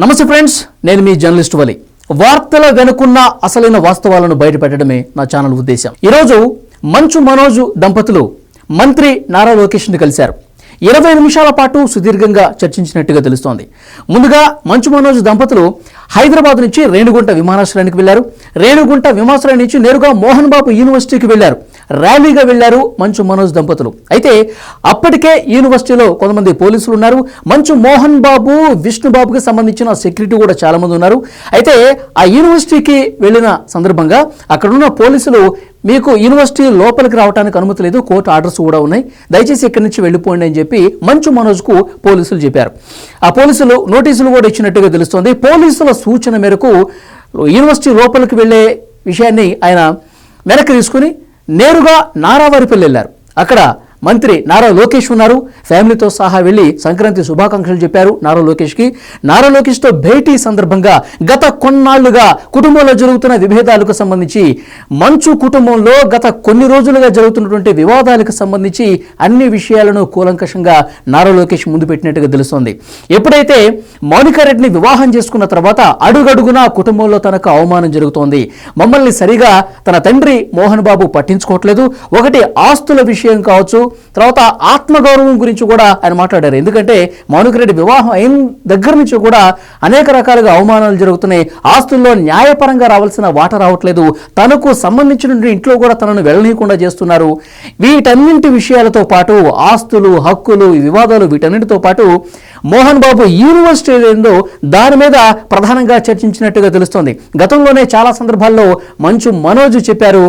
నమస్తే ఫ్రెండ్స్ నేను మీ జర్నలిస్ట్ వలి. వార్తల వెనుకున్న అసలైన వాస్తవాలను బయటపెట్టడమే నా ఛానల్ ఉద్దేశం ఈరోజు మంచు మనోజ్ దంపతులు మంత్రి నారా లోకేష్ని కలిశారు. ఇరవై నిమిషాల పాటు సుదీర్ఘంగా చర్చించినట్టుగా తెలుస్తోంది. ముందుగా మంచు మనోజ్ దంపతులు హైదరాబాద్ నుంచి రేణుగుంట విమానాశ్రయానికి వెళ్ళారు రేణుగుంట విమానాశ్రయం నుంచి నేరుగా మోహన్ బాబు యూనివర్సిటీకి వెళ్ళారు ర్యాలీగా వెళ్ళారు మంచు మనోజ్ దంపతులు. అయితే అప్పటికే యూనివర్సిటీలో కొంతమంది పోలీసులు ఉన్నారు. మంచు మోహన్ బాబు విష్ణుబాబుకి సంబంధించిన సెక్యూరిటీ కూడా చాలా మంది ఉన్నారు. అయితే ఆ యూనివర్సిటీకి వెళ్ళిన సందర్భంగా అక్కడున్న పోలీసులు మీకు యూనివర్సిటీ లోపలికి రావడానికి అనుమతి లేదు కోర్టు ఆర్డర్స్ కూడా ఉన్నాయి. దయచేసి ఇక్కడి నుంచి వెళ్ళిపోండి అని చెప్పి మంచు మనోజ్కు పోలీసులు చెప్పారు. ఆ పోలీసులు నోటీసులు కూడా ఇచ్చినట్టుగా తెలుస్తోంది. పోలీసుల సూచన మేరకు యూనివర్సిటీ లోపలికి వెళ్ళే విషయాన్ని ఆయన వెనక్కి తీసుకుని నేరుగా నారావారిపల్లి వెళ్ళారు. అక్కడ మంత్రి నారా లోకేష్ ఉన్నారు. ఫ్యామిలీతో సహా వెళ్ళి సంక్రాంతి శుభాకాంక్షలు చెప్పారు నారా లోకేష్కి. నారా లోకేష్తో భేటీ సందర్భంగా గత కొన్నాళ్ళుగా కుటుంబంలో జరుగుతున్న విభేదాలకు సంబంధించి మంచు కుటుంబంలో గత కొన్ని రోజులుగా జరుగుతున్నటువంటి వివాదాలకు సంబంధించి అన్ని విషయాలను కూలంకషంగా నారా లోకేష్ ముందు పెట్టినట్టుగా తెలుస్తోంది. ఎప్పుడైతే మౌనికారెడ్డిని వివాహం చేసుకున్న తర్వాత అడుగడుగున కుటుంబంలో తనకు అవమానం జరుగుతోంది. మమ్మల్ని సరిగా తన తండ్రి మోహన్ బాబు పట్టించుకోవట్లేదు. ఒకటి ఆస్తుల విషయం కావచ్చు తర్వాత ఆత్మగౌరవం గురించి కూడా ఆయన మాట్లాడారు. ఎందుకంటే మౌనికరెడ్డి వివాహం అయిన దగ్గర నుంచి కూడా అనేక రకాలుగా అవమానాలు జరుగుతున్నాయి. ఆస్తుల్లో న్యాయపరంగా రావాల్సిన వాట రావట్లేదు. తనకు సంబంధించిన ఇంట్లో కూడా తనను వెళ్ళనీయకుండా చేస్తున్నారు. వీటన్నింటి విషయాలతో పాటు ఆస్తులు హక్కులు వివాదాలు వీటన్నిటితో పాటు మోహన్ బాబు యూనివర్సిటీ ఏందో దాని మీద ప్రధానంగా చర్చించినట్టుగా తెలుస్తోంది. గతంలోనే చాలా సందర్భాల్లో మంచు మనోజ్ చెప్పారు.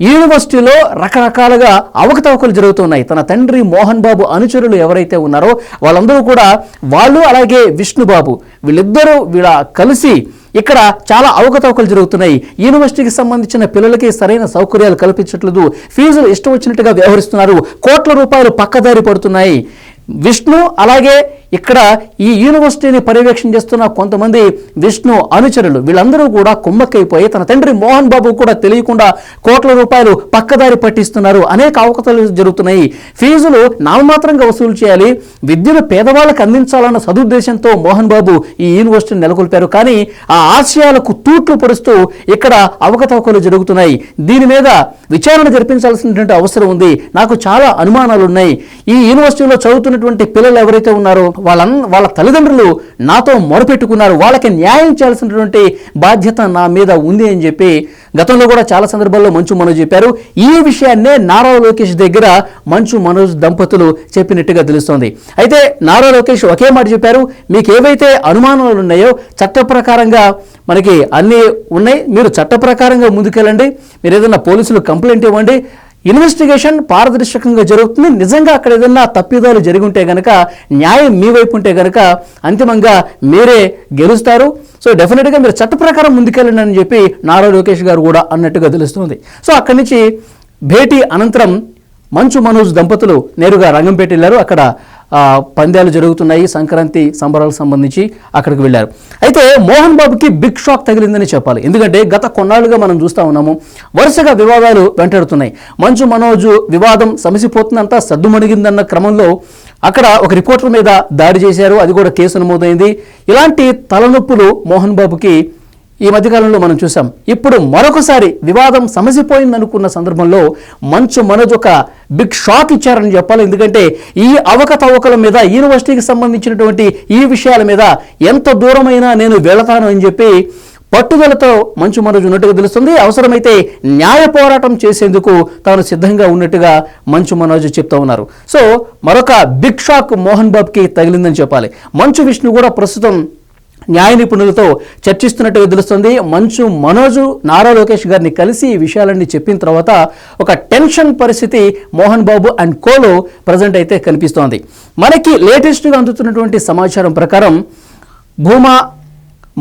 యూనివర్సిటీలో రకరకాలుగా అవకతవకలు జరుగుతున్నాయి. తన తండ్రి మోహన్ బాబు అనుచరులు ఎవరైతే ఉన్నారో వాళ్ళందరూ కూడా వాళ్ళు అలాగే విష్ణుబాబు వీళ్ళిద్దరూ వీళ్ళ కలిసి ఇక్కడ చాలా అవకతవకలు జరుగుతున్నాయి. యూనివర్సిటీకి సంబంధించిన పిల్లలకి సరైన సౌకర్యాలు కల్పించట్లేదు. ఫీజులు ఇష్టం వచ్చినట్టుగా వ్యవహరిస్తున్నారు. కోట్ల రూపాయలు పక్కదారి పడుతున్నాయి. విష్ణు అలాగే ఇక్కడ ఈ యూనివర్సిటీని పర్యవేక్షణ చేస్తున్న కొంతమంది విష్ణు అనుచరులు వీళ్ళందరూ కూడా కుమ్మక్కైపోయి తన తండ్రి మోహన్ బాబు కూడా తెలియకుండా కోట్ల రూపాయలు పక్కదారి పట్టిస్తున్నారు. అనేక అవకతలు జరుగుతున్నాయి. ఫీజులు నామమాత్రంగా వసూలు చేయాలి. విద్యను పేదవాళ్ళకి అందించాలన్న సదుద్దేశంతో మోహన్ బాబు ఈ యూనివర్సిటీని నెలకొల్పారు. కానీ ఆ ఆశయాలకు తూట్లు పొడుస్తూ ఇక్కడ అవకతవకలు జరుగుతున్నాయి. దీని మీద విచారణ జరిపించాల్సినటువంటి అవసరం ఉంది. నాకు చాలా అనుమానాలు ఉన్నాయి ఈ యూనివర్సిటీలో చదువుతున్నటువంటి పిల్లలు ఎవరైతే ఉన్నారో వాళ్ళ వాళ్ళ తల్లిదండ్రులు నాతో మొరపెట్టుకున్నారు. వాళ్ళకి న్యాయం చేయాల్సినటువంటి బాధ్యత నా మీద ఉంది అని చెప్పి గతంలో కూడా చాలా సందర్భాల్లో మంచు మనోజ్ చెప్పారు. ఈ విషయాన్నే నారా లోకేష్ దగ్గర మంచు మనోజ్ దంపతులు చెప్పినట్టుగా తెలుస్తోంది. అయితే నారా లోకేష్ ఒకే మాట చెప్పారు. మీకు ఏవైతే అనుమానాలు ఉన్నాయో చట్ట ప్రకారంగా మనకి అన్నీ ఉన్నాయి. మీరు చట్ట ప్రకారంగా ముందుకెళ్ళండి. మీరు ఏదైనా పోలీసులు కంప్లైంట్ ఇవ్వండి. ఇన్వెస్టిగేషన్ పారదర్శకంగా జరుగుతుంది. నిజంగా అక్కడ ఏదైనా తప్పిదాలు జరిగి ఉంటే గనక న్యాయం మీ వైపు ఉంటే గనక అంతిమంగా మీరే గెలుస్తారు. సో డెఫినెట్గా మీరు చట్ట ప్రకారం ముందుకెళ్ళండి అని చెప్పి నారా లోకేష్ గారు కూడా అన్నట్టుగా తెలుస్తుంది. సో అక్కడి నుంచి భేటీ అనంతరం మంచు మనోజ్ దంపతులు నేరుగా రంగంపేట వెళ్ళారు. అక్కడ పందాలు జరుగుతున్నాయి. సంక్రాంతి సంబరాలకు సంబంధించి అక్కడికి వెళ్ళారు. అయితే మోహన్ బాబుకి బిగ్ షాక్ తగిలిందని చెప్పాలి. ఎందుకంటే గత కొన్నాళ్ళుగా మనం చూస్తూ ఉన్నాము వరుసగా వివాదాలు వెంటాడుతున్నాయి. మంచు మనోజు వివాదం సమసిపోతుందంతా సద్దుమణిగిందన్న క్రమంలో అక్కడ ఒక రిపోర్టర్ మీద దాడి చేశారు. అది కూడా కేసు నమోదైంది. ఇలాంటి తలనొప్పులు మోహన్ బాబుకి ఈ మధ్యకాలంలో మనం చూసాం. ఇప్పుడు మరొకసారి వివాదం సమసిపోయిందనుకున్న సందర్భంలో మంచు మనోజ్ ఒక బిగ్ షాక్ ఇచ్చారని చెప్పాలి. ఎందుకంటే ఈ అవకతవకల మీద యూనివర్సిటీకి సంబంధించినటువంటి ఈ విషయాల మీద ఎంత దూరమైనా నేను వెళతాను అని చెప్పి పట్టుదలతో మంచు మనోజ్ ఉన్నట్టుగా తెలుస్తుంది. అవసరమైతే న్యాయ పోరాటం చేసేందుకు తాను సిద్ధంగా ఉన్నట్టుగా మంచు మనోజ్ చెప్తా ఉన్నారు. సో మరొక బిగ్ షాక్ మోహన్ బాబుకి తగిలిందని చెప్పాలి. మంచు విష్ణు కూడా ప్రస్తుతం న్యాయ నిపుణులతో చర్చిస్తున్నట్టుగా తెలుస్తుంది. మంచు మనోజు నారా లోకేష్ గారిని కలిసి ఈ విషయాలన్నీ చెప్పిన తర్వాత ఒక టెన్షన్ పరిస్థితి మోహన్ బాబు అండ్ కోలో ప్రజెంట్ అయితే కనిపిస్తోంది. మనకి లేటెస్ట్గా అందుతున్నటువంటి సమాచారం ప్రకారం భూమా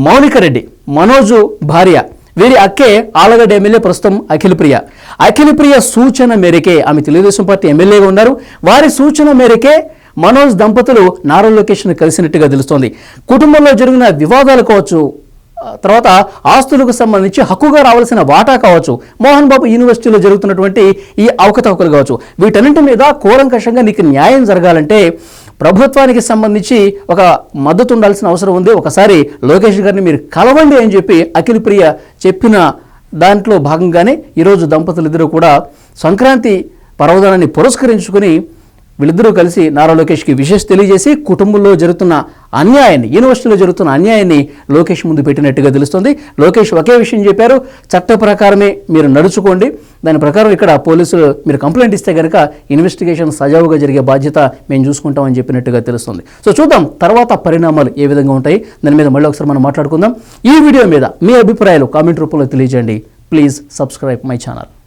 మౌనికరెడ్డి మనోజు భార్య వీరి అక్కే ఆలగడ్డ ఎమ్మెల్యే ప్రస్తుతం అఖిల ప్రియ. అఖిల ప్రియ సూచన మేరకే ఆమె తెలుగుదేశం పార్టీ ఎమ్మెల్యేగా ఉన్నారు. వారి సూచన మేరకే మనోజ్ దంపతులు నారా లోకేష్ను కలిసినట్టుగా తెలుస్తోంది. కుటుంబంలో జరిగిన వివాదాలు కావచ్చు తర్వాత ఆస్తులకు సంబంధించి హక్కుగా రావాల్సిన వాటా కావచ్చు మోహన్ బాబు యూనివర్సిటీలో జరుగుతున్నటువంటి ఈ అవకతవకలు కావచ్చు వీటన్నింటి మీద కూలంకషంగా నీకు న్యాయం జరగాలంటే ప్రభుత్వానికి సంబంధించి ఒక మద్దతు ఉండాల్సిన అవసరం ఉంది. ఒకసారి లోకేష్ గారిని మీరు కలవండి అని చెప్పి అఖిల ప్రియ చెప్పిన దాంట్లో భాగంగానే ఈరోజు దంపతులు ఇద్దరు కూడా సంక్రాంతి పర్వదనాన్ని పురస్కరించుకుని వీళ్ళిద్దరూ కలిసి నారా లోకేష్కి విశేష తెలియజేసి కుటుంబంలో జరుగుతున్న అన్యాయాన్ని యూనివర్సిటీలో జరుగుతున్న అన్యాయాన్ని లోకేష్ ముందు పెట్టినట్టుగా తెలుస్తుంది. లోకేష్ ఒకే విషయం చెప్పారు చట్ట ప్రకారమే మీరు నడుచుకోండి. దాని ప్రకారం ఇక్కడ పోలీసులు మీరు కంప్లైంట్ ఇస్తే కనుక ఇన్వెస్టిగేషన్ సజావుగా జరిగే బాధ్యత మేము చూసుకుంటామని చెప్పినట్టుగా తెలుస్తుంది. సో చూద్దాం తర్వాత పరిణామాలు ఏ విధంగా ఉంటాయి. దాని మీద మళ్ళీ ఒకసారి మనం మాట్లాడుకుందాం. ఈ వీడియో మీద మీ అభిప్రాయాలు కామెంట్ రూపంలో తెలియజేయండి. Please subscribe my channel.